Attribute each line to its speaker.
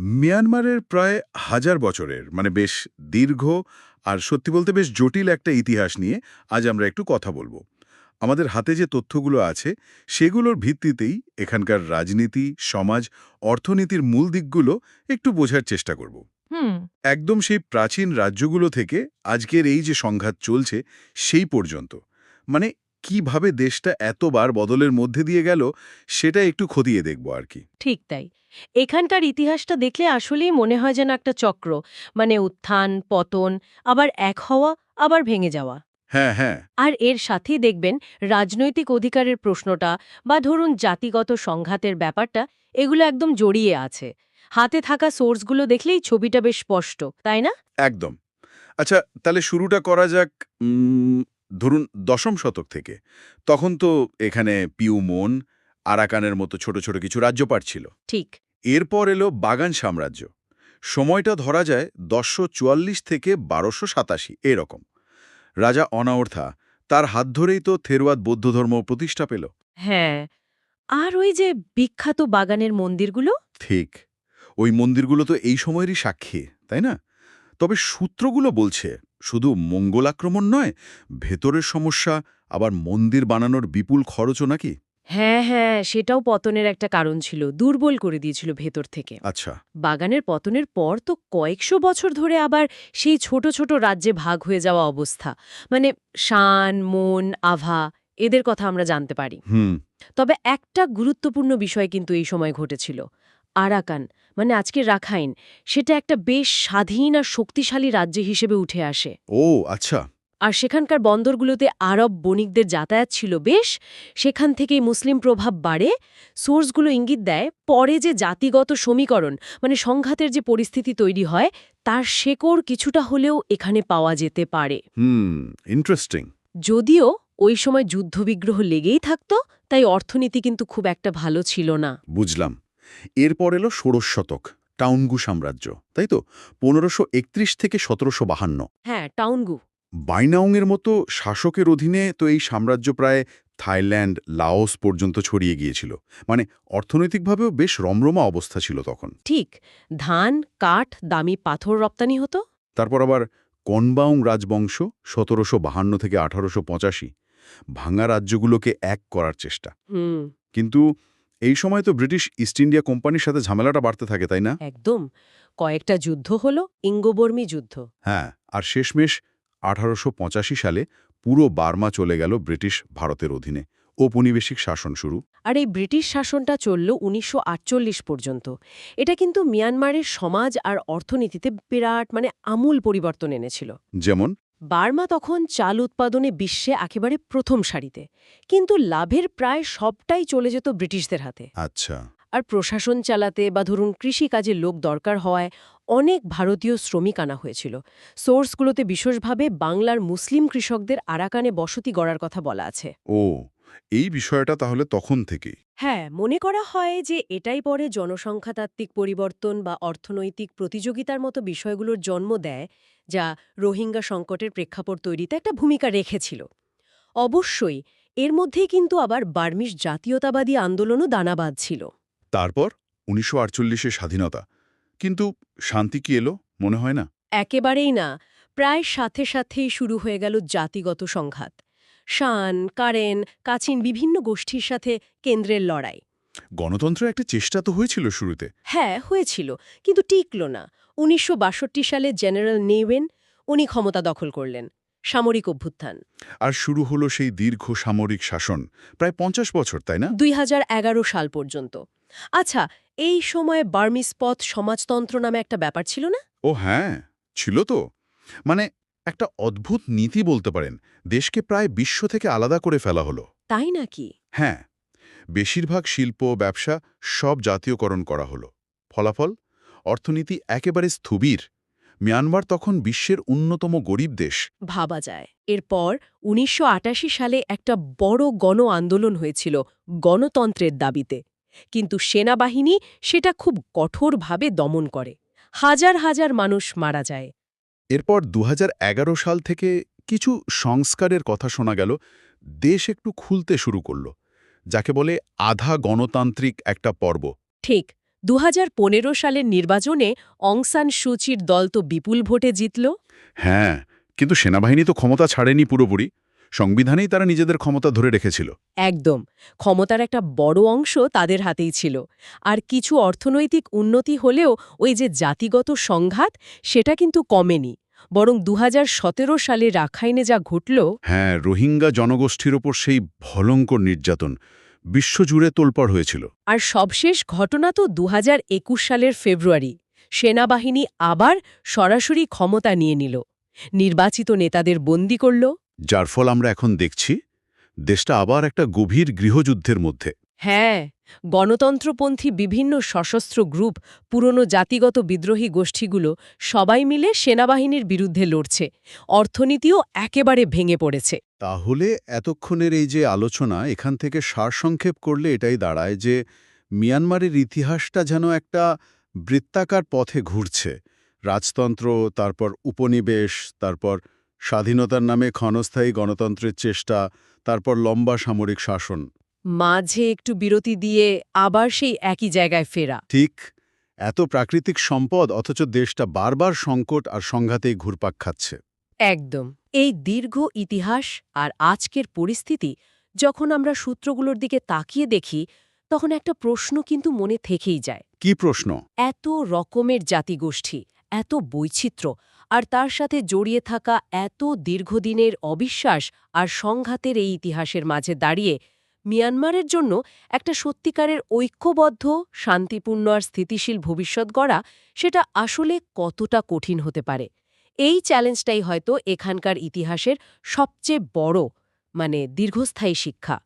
Speaker 1: মিয়ানমারের প্রায় হাজার বছরের মানে বেশ দীর্ঘ আর সত্যি বলতে বেশ জটিল একটা ইতিহাস নিয়ে আজ আমরা একটু কথা বলব। আমাদের হাতে যে তথ্যগুলো আছে সেগুলোর ভিত্তিতেই এখানকার রাজনীতি সমাজ অর্থনীতির মূল দিকগুলো একটু বোঝার চেষ্টা করব। একদম সেই প্রাচীন রাজ্যগুলো থেকে আজকের এই যে সংঘাত চলছে সেই পর্যন্ত। মানে কীভাবে দেশটা এতবার বদলের মধ্যে দিয়ে গেল সেটা একটু খতিয়ে দেখব আর কি।
Speaker 2: ঠিক তাই। এখানকার ইতিহাসটা দেখলে আসলেই মনে হয় যেন একটা চক্র মানে উত্থান পতন আবার এক হওয়া আবার ভেঙে যাওয়া।
Speaker 1: হ্যাঁ হ্যাঁ।
Speaker 2: আর এর সাথেই দেখবেন রাজনৈতিক অধিকারের প্রশ্নটা বা ধরুন জাতিগত সংঘাতের ব্যাপারটা এগুলো একদম জড়িয়ে আছে। হাতে থাকা সোর্সগুলো দেখলেই ছবিটা বেশ স্পষ্ট তাই না?
Speaker 1: একদম। আচ্ছা তাহলে শুরুটা করা যাক ধরুন দশম শতক থেকে তখন তো এখানে পিউমন আরাকানের মতো ছোট ছোট কিছু রাজ্যপাট ছিল।
Speaker 2: ঠিক।
Speaker 1: এরপর এলো বাগান সাম্রাজ্য। সময়টা ধরা যায় দশশো চুয়াল্লিশ থেকে বারোশো সাতাশি এরকম। রাজা অনাওর্থা তার হাত ধরেই তো থেরওয়াদ বৌদ্ধ ধর্ম প্রতিষ্ঠা পেল।
Speaker 2: হ্যাঁ আর ওই যে বিখ্যাত বাগানের মন্দিরগুলো?
Speaker 1: ঠিক ওই মন্দিরগুলো তো এই সময়েরই সাক্ষী তাই না? তবে সূত্রগুলো বলছে শুধু মঙ্গল আক্রমণ নয় ভেতরের সমস্যা আবার মন্দির বানানোর বিপুল খরচও নাকি?
Speaker 2: হ্যাঁ হ্যাঁ সেটাও পতনের একটা কারণ ছিল দুর্বল করে দিয়েছিল ভেতর থেকে।
Speaker 1: আচ্ছা।
Speaker 2: বাগানের পতনের পর তো কয়েকশো বছর ধরে আবার সেই ছোট ছোট রাজ্যে ভাগ হয়ে যাওয়া অবস্থা মানে শান মন আভা এদের কথা আমরা জানতে পারি।
Speaker 1: হুম।
Speaker 2: তবে একটা গুরুত্বপূর্ণ বিষয় কিন্তু এই সময় ঘটেছিল আরাকান মানে আজকে রাখাইন সেটা একটা বেশ স্বাধীন আর শক্তিশালী রাজ্য হিসেবে উঠে আসে।
Speaker 1: ও আচ্ছা।
Speaker 2: আর সেখানকার বন্দরগুলোতে আরব বণিকদের যাতায়াত ছিল বেশ সেখান থেকেই মুসলিম প্রভাব বাড়ে। সোর্সগুলো ইঙ্গিত দেয় পরে যে জাতিগত সমীকরণ মানে সংঘাতের যে পরিস্থিতি তৈরি হয় তার শেকড় কিছুটা হলেও এখানে পাওয়া যেতে পারে।
Speaker 1: হুম ইন্টারেস্টিং
Speaker 2: যদিও ওই সময় যুদ্ধবিগ্রহ লেগেই থাকত তাই অর্থনীতি কিন্তু খুব একটা ভালো ছিল না।
Speaker 1: বুঝলাম। এরপর এলো ষোড়শ শতক টাউনগু সাম্রাজ্য তাই তো? পনেরোশো একত্রিশ থেকে সতেরোশো বাহান্ন।
Speaker 2: হ্যাঁ টাউনগু।
Speaker 1: বাইনাউংয়ের মতো শাসকের অধীনে তো এই সাম্রাজ্য প্রায় থাইল্যান্ড লাওস পর্যন্ত ছড়িয়ে গিয়েছিল। মানে অর্থনৈতিকভাবেও বেশ রমরমা অবস্থা ছিল তখন।
Speaker 2: ঠিক ধান কাঠ দামি পাথর রপ্তানি হতো।
Speaker 1: তারপর আবার কনবাউং রাজবংশ সতেরোশো বাহান্ন থেকে আঠারোশো পঁচাশি ভাঙা রাজ্যগুলোকে এক করার চেষ্টা।
Speaker 2: হুম।
Speaker 1: কিন্তু এই সময় তো ব্রিটিশ ইস্ট ইন্ডিয়া কোম্পানির সাথে ঝামেলাটা বাড়তে থাকে তাই না?
Speaker 2: একদম। কয়েকটা যুদ্ধ হলো ইঙ্গবর্মী যুদ্ধ।
Speaker 1: হ্যাঁ আর শেষমেশ আঠারোশো পঁচাশি সালে পুরো বার্মা চলে গেল ব্রিটিশ ভারতের অধীনে। ঔপনিবেশিক শাসন শুরু।
Speaker 2: আর এই ব্রিটিশ শাসনটা চলল উনিশশো আটচল্লিশ পর্যন্ত। এটা কিন্তু মিয়ানমারের সমাজ আর অর্থনীতিতে বিরাট মানে আমূল পরিবর্তন এনেছিল।
Speaker 1: যেমন?
Speaker 2: বার্মা তখন চাল উৎপাদনে বিশ্বে একেবারে প্রথম সারিতে কিন্তু লাভের প্রায় সবটাই চলে যেত ব্রিটিশদের হাতে।
Speaker 1: আচ্ছা।
Speaker 2: আর প্রশাসন চালাতে বা ধরুন কৃষিকাজে লোক দরকার হওয়ায় অনেক ভারতীয় শ্রমিক আনা হয়েছিল। সোর্সগুলোতে বিশেষভাবে বাংলার মুসলিম কৃষকদের আরাকানে বসতি গড়ার কথা বলা আছে।
Speaker 1: ও এই বিষয়টা তাহলে তখন থেকেই।
Speaker 2: হ্যাঁ মনে করা হয় যে এটাই পরে জনসংখ্যাতাত্ত্বিক পরিবর্তন বা অর্থনৈতিক প্রতিযোগিতার মতো বিষয়গুলোর জন্ম দেয় যা রোহিঙ্গা সংকটের প্রেক্ষাপট তৈরিতে একটা ভূমিকা রেখেছিল। অবশ্যই এর মধ্যেই কিন্তু আবার বার্মিশ জাতীয়তাবাদী আন্দোলনও দানা বাঁধছিল
Speaker 1: তারপর? উনিশশো স্বাধীনতা। কিন্তু শান্তি কি এলো? মনে হয় না।
Speaker 2: একেবারেই না। প্রায় সাথে সাথেই শুরু হয়ে গেল জাতিগত সংঘাত। শান কারেন কাচিন বিভিন্ন গোষ্ঠীর সাথে কেন্দ্রের লড়াই।
Speaker 1: গণতন্ত্রের একটা চেষ্টা তো হয়েছিল শুরুতে।
Speaker 2: হ্যাঁ হয়েছিল কিন্তু টিকল না। উনিশশো বাষট্টি সালে জেনারেল নেওয়েন উনি ক্ষমতা দখল করলেন সামরিক অভ্যুত্থান।
Speaker 1: আর শুরু হলো সেই দীর্ঘ সামরিক শাসন প্রায় পঞ্চাশ বছর তাই না?
Speaker 2: দুই হাজার এগারো সাল পর্যন্ত। আচ্ছা এই সময়ে বার্মিস পথ সমাজতন্ত্র নামে একটা ব্যাপার ছিল না?
Speaker 1: ও হ্যাঁ ছিল তো। মানে একটা অদ্ভুত নীতি বলতে পারেন দেশকে প্রায় বিশ্ব থেকে আলাদা করে ফেলা হলো।
Speaker 2: তাই নাকি?
Speaker 1: হ্যাঁ বেশিরভাগ শিল্প ব্যবসা সব জাতীয়করণ করা হলো। ফলাফল? অর্থনীতি একেবারে স্থবির। মিয়ানমার তখন বিশ্বের অন্যতম গরিব দেশ।
Speaker 2: ভাবা যায়। এরপর উনিশশো আটাশি সালে একটা বড় গণ আন্দোলন হয়েছিল গণতন্ত্রের দাবিতে। কিন্তু সেনাবাহিনী সেটা খুব কঠোরভাবে দমন করে। হাজার হাজার মানুষ মারা যায়।
Speaker 1: এরপর দু হাজার এগারো সাল থেকে কিছু সংস্কারের কথা শোনা গেল। দেশ একটু খুলতে শুরু করল যাকে বলে আধা গণতান্ত্রিক একটা পর্ব।
Speaker 2: ঠিক দু হাজার পনেরো সালের নির্বাচনে অংসান সুচির দল তো বিপুল ভোটে জিতল।
Speaker 1: হ্যাঁ কিন্তু সেনাবাহিনী তো ক্ষমতা ছাড়েনি পুরোপুরি। সংবিধানেই তারা নিজেদের ক্ষমতা ধরে রেখেছিল।
Speaker 2: একদম ক্ষমতার একটা বড় অংশ তাদের হাতেই ছিল। আর কিছু অর্থনৈতিক উন্নতি হলেও ওই যে জাতিগত সংঘাত সেটা কিন্তু কমেনি। বরং দুহাজার সতেরো সালে রাখাইনে যা ঘটল
Speaker 1: হ্যাঁ রোহিঙ্গা জনগোষ্ঠীর ওপর সেই ভয়ঙ্কর নির্যাতন বিশ্বজুড়ে তোলপাড় হয়েছিল।
Speaker 2: আর সবশেষ ঘটনা তো দুহাজার একুশ সালের ফেব্রুয়ারি। সেনাবাহিনী আবার সরাসরি ক্ষমতা নিয়ে নিল। নির্বাচিত নেতাদের বন্দি করল।
Speaker 1: যার ফল আমরা এখন দেখছি দেশটা আবার একটা গভীর গৃহযুদ্ধের মধ্যে।
Speaker 2: হ্যাঁ গণতন্ত্রপন্থী বিভিন্ন সশস্ত্র গ্রুপ, পুরনো জাতিগত বিদ্রোহী গোষ্ঠীগুলো সবাই মিলে সেনাবাহিনীর বিরুদ্ধে লড়ছে। অর্থনীতিও একেবারে ভেঙে পড়েছে।
Speaker 1: তাহলে এতক্ষণের এই যে আলোচনা, এখান থেকে সারসংক্ষেপ করলে এটাই দাঁড়ায় যে মিয়ানমারের ইতিহাসটা যেন একটা বৃত্তাকার পথে ঘুরছে। রাজতন্ত্র, তারপর উপনিবেশ, তারপর স্বাধীনতার নামে ক্ষণস্থায়ী গণতন্ত্রের চেষ্টা, তারপর লম্বা সামরিক শাসন।
Speaker 2: মাঝে একটু বিরতি দিয়ে আবার সেই একই জায়গায় ফেরা।
Speaker 1: ঠিক এত প্রাকৃতিক সম্পদ অথচ দেশটা বারবার সংকট আর সংঘাতেই ঘুরপাক খাচ্ছে।
Speaker 2: একদম। এই দীর্ঘ ইতিহাস আর আজকের পরিস্থিতি যখন আমরা সূত্রগুলোর দিকে তাকিয়ে দেখি তখন একটা প্রশ্ন কিন্তু মনে থেকেই যায়।
Speaker 1: কি প্রশ্ন?
Speaker 2: এত রকমের জাতিগোষ্ঠী এত বৈচিত্র্য আর তার সাথে জড়িয়ে থাকা এত দীর্ঘদিনের অবিশ্বাস আর সংঘাতের এই ইতিহাসের মাঝে দাঁড়িয়ে মিয়ানমারের জন্য একটা সত্যিকারের ঐক্যবদ্ধ, শান্তিপূর্ণ আর স্থিতিশীল ভবিষ্যৎ গড়া সেটা আসলে কতটা কঠিন হতে পারে। এই চ্যালেঞ্জটাই হয়তো এখানকার ইতিহাসের সবচেয়ে বড় মানে দীর্ঘস্থায়ী শিক্ষা।